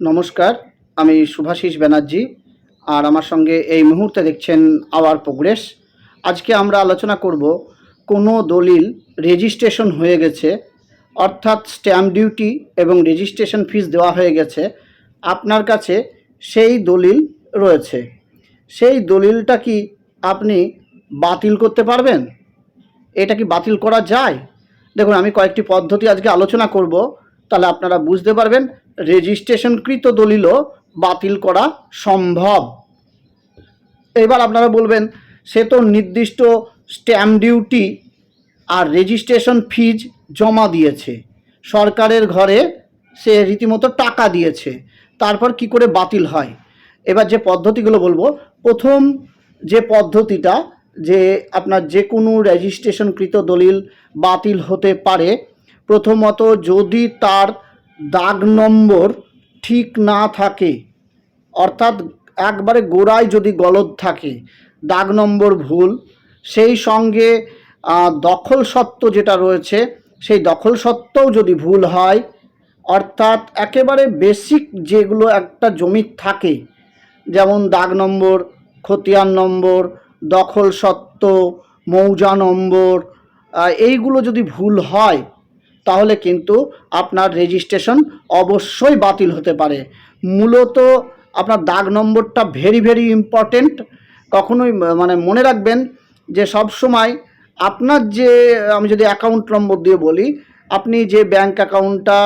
নমস্কার, আমি শুভাশিস ব্যানার্জি, আর আমার সঙ্গে এই মুহূর্তে দেখছেন আওয়ার প্রোগ্রেস। আজকে আমরা আলোচনা করব কোনো দলিল রেজিস্ট্রেশন হয়ে গেছে, অর্থাৎ স্ট্যাম্প ডিউটি এবং রেজিস্ট্রেশন ফিস দেওয়া হয়ে গেছে, আপনার কাছে সেই দলিল রয়েছে। সেই দলিলটা কি আপনি বাতিল করতে পারবেন? এটা কি বাতিল করা যায়? দেখুন, আমি কয়েকটি পদ্ধতি আজকে আলোচনা করব, তাহলে আপনারা বুঝতে পারবেন রেজিস্ট্রেশনকৃত দলিলও বাতিল করা সম্ভব। এবার আপনারা বলবেন, সে তো নির্দিষ্ট স্ট্যাম্প ডিউটি আর রেজিস্ট্রেশন ফিজ জমা দিয়েছে। সরকারের ঘরে সে রীতিমতো টাকা দিয়েছে। তারপর কি করে বাতিল হয়? এবার যে পদ্ধতিগুলো বলব, প্রথম যে পদ্ধতিটা যে আপনার যে কোনো রেজিস্ট্রেশনকৃত দলিল বাতিল হতে পারে, প্রথমত যদি তার দাগ নম্বর ঠিক না থাকে, অর্থাৎ একবারে গোড়ায় যদি গলদ থাকে, দাগ নম্বর ভুল, সেই সঙ্গে দখল সত্ত্ব যেটা রয়েছে, সেই দখল সত্ত্বেও যদি ভুল হয়, অর্থাৎ একেবারে বেসিক যেগুলো একটা জমির থাকে, যেমন দাগ নম্বর, খতিয়ান নম্বর, দখল সত্ত্ব, মৌজা নম্বর এইগুলো যদি ভুল হয় তাহলে কিন্তু আপনার রেজিস্ট্রেশন অবশ্যই বাতিল হতে পারে। মূলত আপনার দাগ নম্বরটা ভেরি ভেরি ইম্পর্টেন্ট কখনোই মানে মনে রাখবেন যে সব সময় আপনার যে, আমি যদি অ্যাকাউন্ট নম্বর দিয়ে বলি, আপনি যে ব্যাংক অ্যাকাউন্টটা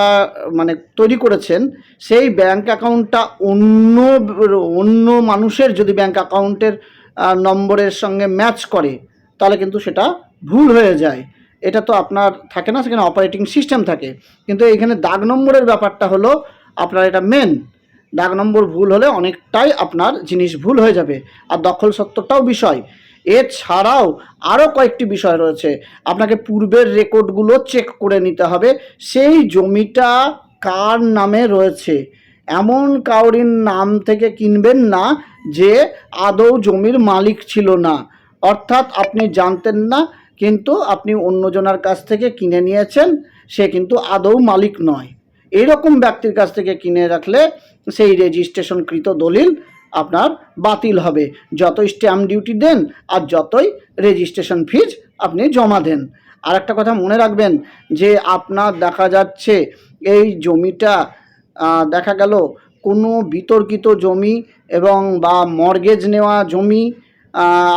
মানে তৈরি করেছেন, সেই ব্যাংক অ্যাকাউন্টটা অন্য অন্য মানুষের যদি ব্যাংক অ্যাকাউন্টের নম্বরের সঙ্গে ম্যাচ করে, তাহলে কিন্তু সেটা ভুল হয়ে যায়। এটা তো আপনার থাকে না, সেখানে অপারেটিং সিস্টেম থাকে। কিন্তু এখানে দাগ নম্বরের ব্যাপারটা হলো, আপনার এটা মেন দাগ নম্বর ভুল হলে অনেকটাই আপনার জিনিস ভুল হয়ে যাবে। আর দখল সত্ত্বটাও বিষয়। এছাড়াও আরও কয়েকটি বিষয় রয়েছে। আপনাকে পূর্বের রেকর্ডগুলো চেক করে নিতে হবে। সেই জমিটা কার নামে রয়েছে? এমন কাউরির নাম থেকে কিনবেন না যে আদৌ জমির মালিক ছিল না। অর্থাৎ আপনি জানতেন না কিন্তু আপনি অন্যজনের কাছ থেকে কিনে নিয়েছেন, সে কিন্তু আদৌ মালিক নয়। এরকম ব্যক্তির কাছ থেকে কিনে রাখলে সেই রেজিস্ট্রেশনকৃত দলিল আপনার বাতিল হবে। যতই স্ট্যাম্প ডিউটি দেন আর যতই রেজিস্ট্রেশন ফিজ আপনি জমা দেন। আর একটা কথা মনে রাখবেন যে আপনার দেখা যাচ্ছে এই জমিটা দেখা গেল কোনো বিতর্কিত জমি এবং বা মর্গেজ নেওয়া জমি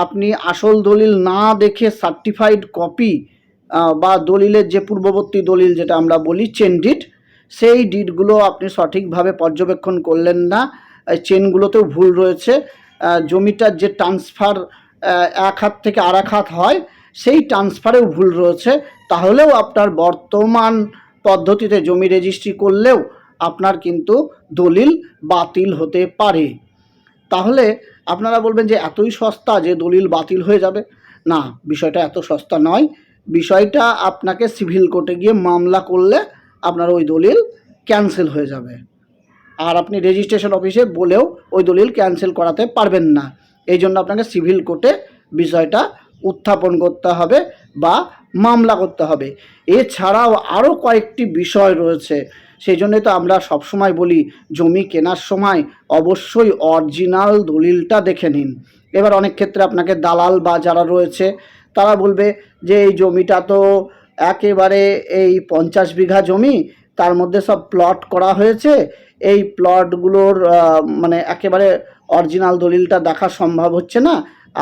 আপনি আসল দলিল না দেখে সার্টিফাইড কপি বা দলিলের যে পূর্ববর্তী দলিল যেটা আমরা বলি চেন ডিট সেই ডিটগুলো আপনি সঠিকভাবে পর্যবেক্ষণ করলেন না। চেনগুলোতেও ভুল রয়েছে। জমিটার যে ট্রান্সফার এক হাত থেকে আর হাত হয়, সেই ট্রান্সফারেও ভুল রয়েছে। তাহলেও আপনার বর্তমান পদ্ধতিতে জমি রেজিস্ট্রি করলেও আপনার কিন্তু দলিল বাতিল হতে পারে। তাহলে আপনারা বলবেন যে এতই সস্তা যে দলিল বাতিল হয়ে যাবে? না, বিষয়টা এত সস্তা নয়। বিষয়টা আপনাকে সিভিল কোর্টে গিয়ে মামলা করলে আপনার ওই দলিল ক্যান্সেল হয়ে যাবে। আর আপনি রেজিস্ট্রেশন অফিসে বলেও ওই দলিল ক্যান্সেল করাতে পারবেন না। এই জন্য আপনাকে সিভিল কোর্টে বিষয়টা উত্থাপন করতে হবে বা মামলা করতে হবে। এছাড়াও আরও কয়েকটি বিষয় রয়েছে। সেই জন্যই তো আমরা সবসময় বলি, জমি কেনার সময় অবশ্যই অরিজিনাল দলিলটা দেখে নিন। এবার অনেক ক্ষেত্রে আপনাকে দালাল বা যারা রয়েছে, তারা বলবে যে এই জমিটা তো একেবারে এই পঞ্চাশ বিঘা জমি, তার মধ্যে সব প্লট করা হয়েছে, এই প্লটগুলোর মানে একেবারে অরিজিনাল দলিলটা দেখা সম্ভব হচ্ছে না,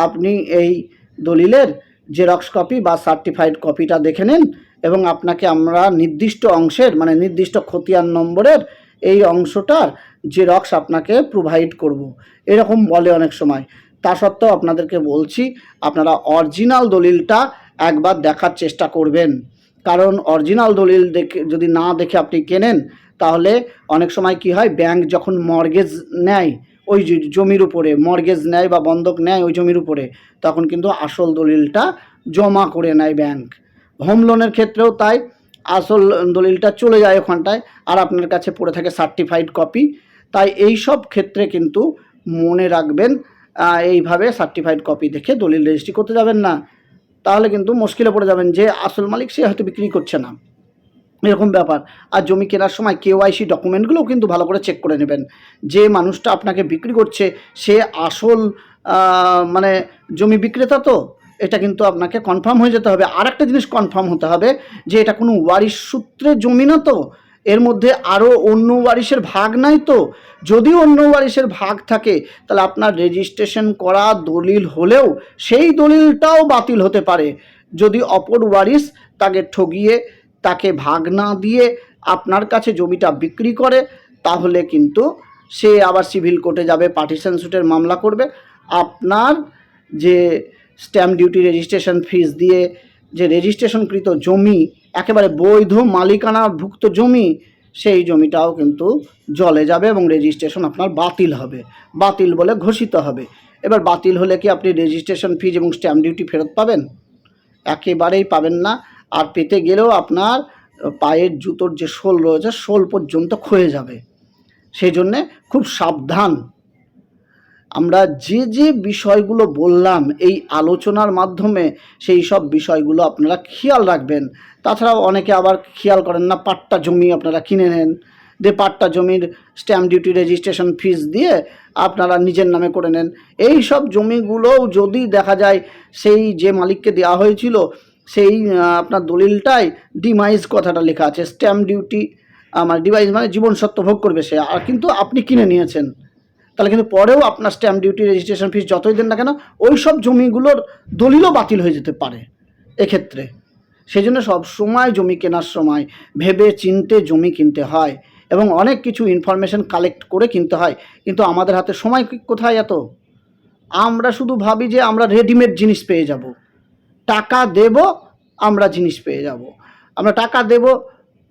আপনি এই দলিলের জেরক্স কপি বা সার্টিফাইড কপিটা দেখে নিন এবং আপনাকে আমরা নির্দিষ্ট অংশের মানে নির্দিষ্ট খতিয়ান নম্বরের এই অংশটার জেরক্স আপনাকে প্রোভাইড করব। এরকম বলে অনেক সময়। তা সত্ত্বেও আপনাদেরকে বলছি, আপনারা অরিজিনাল দলিলটা একবার দেখার চেষ্টা করবেন। কারণ অরিজিনাল দলিল দেখে, যদি না দেখে আপনি কেনেন, তাহলে অনেক সময় কি হয় ব্যাংক যখন মর্গেজ নেয়, ওই জমির উপরে মর্গেজ নেয় বা বন্ধক নেয় ওই জমির উপরে, তখন কিন্তু আসল দলিলটা জমা করে নেয় ব্যাংক হোম লোনের ক্ষেত্রেও তাই আসল দলিলটা চলে যায় ওখানটায়, আর আপনার কাছে পড়ে থাকে সার্টিফাইড কপি তাই এই সব ক্ষেত্রে কিন্তু মনে রাখবেন এইভাবে সার্টিফাইড কপি দেখে দলিল রেজিস্ট্রি করতে যাবেন না। তাহলে কিন্তু মুশকিলে পড়ে যাবেন যে আসল মালিক সে হয়তো বিক্রি করছে না। এরকম ব্যাপার। আর জমি কেনার সময় কেওয়াইসি ডকুমেন্টগুলোও কিন্তু ভালো করে চেক করে নেবেন। যে মানুষটা আপনাকে বিক্রি করছে, সে আসল মানে জমি বিক্রেতা তো? এটা কিন্তু আপনাকে কনফার্ম হয়ে যেতে হবে। আর একটা জিনিস কনফার্ম হতে হবে যে এটা কোনো ওয়ারিশ সূত্রে জমি না তো। এর মধ্যে আরও অন্য ওয়ারিশের ভাগ নাই তো। যদি অন্য ওয়ারিশের ভাগ থাকে, তাহলে আপনার রেজিস্ট্রেশন করা দলিল হলেও সেই দলিলটাও বাতিল হতে পারে। যদি অপর ওয়ারিশ তাকে ঠগিয়ে, তাকে ভাগ না দিয়ে আপনার কাছে জমিটা বিক্রি করে, তাহলে কিন্তু সে আবার সিভিল কোর্টে যাবে পার্টিশন সুটের মামলা করবে। আপনার যে স্ট্যাম্প ডিউটি রেজিস্ট্রেশন ফিস দিয়ে যে রেজিস্ট্রেশনকৃত জমি, একেবারে বৈধ মালিকানাভুক্ত জমি, সেই জমিটাও কিন্তু জলে যাবে এবং রেজিস্ট্রেশন আপনার বাতিল হবে। বাতিল বলে ঘোষিত হবে। এবার বাতিল হলে কি আপনি রেজিস্ট্রেশন ফিজ এবং স্ট্যাম্প ডিউটি ফেরত পাবেন? একেবারেই পাবেন না। আর পেতে গেলেও আপনার পায়ের জুতোর যে শোল রয়েছে, শোল পর্যন্ত ক্ষয়ে যাবে। সেই জন্যে খুব সাবধান। আমরা যে যে বিষয়গুলো বললাম এই আলোচনার মাধ্যমে সেই সব বিষয়গুলো আপনারা খেয়াল রাখবেন। তাছাড়াও অনেকে আবার খেয়াল করেন না, পাট্টা জমি আপনারা কিনে নেন। দিয়ে পাট্টা জমির স্ট্যাম্প ডিউটি রেজিস্ট্রেশন ফিস দিয়ে আপনারা নিজের নামে করে নেন। এই সব জমিগুলোও যদি দেখা যায় সেই যে মালিককে দেওয়া হয়েছিল, সেই আপনার দলিলটাই ডিমাইজ কথাটা লেখা আছে। স্ট্যাম্প ডিউটি আমার ডিভাইস মানে জীবন সত্য ভোগ করবে সে। আর কিন্তু আপনি কিনে নিয়েছেন। তাহলে কিন্তু পরেও আপনার স্ট্যাম্প ডিউটি রেজিস্ট্রেশন ফিস যতই দেন না কেন ওই সব জমিগুলোর দলিলও বাতিল হয়ে যেতে পারে এক্ষেত্রে। সেই জন্য সবসময় জমি কেনার সময় ভেবে চিনতে জমি কিনতে হয় এবং অনেক কিছু ইনফরমেশন কালেক্ট করে কিনতে হয়। কিন্তু আমাদের হাতে সময় কোথায় এত? আমরা শুধু ভাবি যে আমরা রেডিমেড জিনিস পেয়ে যাব। টাকা দেব, আমরা জিনিস পেয়ে যাব। আমরা টাকা দেব,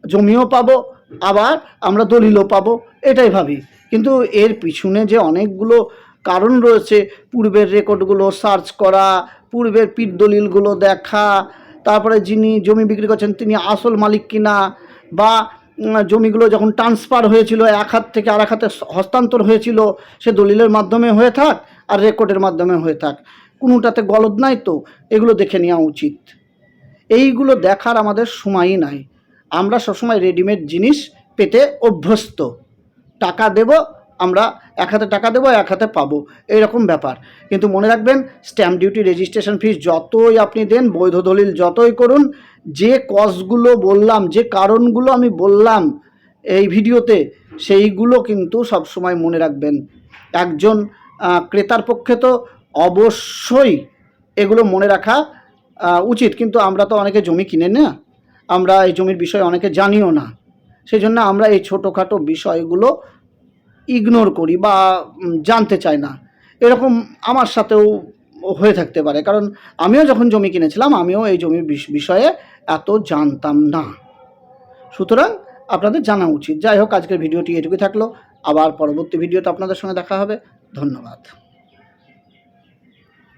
জমিও পাবো, আবার আমরা দলিলও পাবো, এটাই ভাবি। কিন্তু এর পিছনে যে অনেকগুলো কারণ রয়েছে, পূর্বের রেকর্ডগুলো সার্চ করা, পূর্বের পিঠ দলিলগুলো দেখা, তারপরে যিনি জমি বিক্রি করছেন তিনি আসল মালিক কিনা, বা জমিগুলো যখন ট্রান্সফার হয়েছিল, এক হাত থেকে আর এক হাতে হস্তান্তর হয়েছিল, সে দলিলের মাধ্যমে হয়ে থাক আর রেকর্ডের মাধ্যমে হয়ে থাক। কোনোটাতে গলদ নাই তো, এগুলো দেখে নেওয়া উচিত। এইগুলো দেখার আমাদের সময়ই নাই। আমরা সবসময় রেডিমেড জিনিস পেতে অভ্যস্ত। টাকা দেব, আমরা এক হাতে টাকা দেবো, এক হাতে পাবো। এইরকম ব্যাপার। কিন্তু মনে রাখবেন স্ট্যাম্প ডিউটি রেজিস্ট্রেশন ফিস যতই আপনি দেন, বৈধ দলিল যতই করুন, যে কজগুলো বললাম, যে কারণগুলো আমি বললাম এই ভিডিওতে, সেইগুলো কিন্তু সবসময় মনে রাখবেন। একজন ক্রেতার পক্ষে তো অবশ্যই এগুলো মনে রাখা উচিত। কিন্তু আমরা তো অনেকে জমি কিনে না। আমরা এই জমির বিষয়ে অনেকে জানিও না। সেই জন্য আমরা এই ছোটোখাটো বিষয়গুলো ইগনোর করি বা জানতে চাই না। এরকম আমার সাথেও হয়ে থাকতে পারে। কারণ আমিও যখন জমি কিনেছিলাম, আমিও এই জমির বিষ- বিষয়ে এত জানতাম না। সুতরাং আপনাদের জানা উচিত। যাই হোক, আজকের ভিডিওটি এটুকুই থাকল। আবার পরবর্তী ভিডিওতে আপনাদের সঙ্গে দেখা হবে। ধন্যবাদ।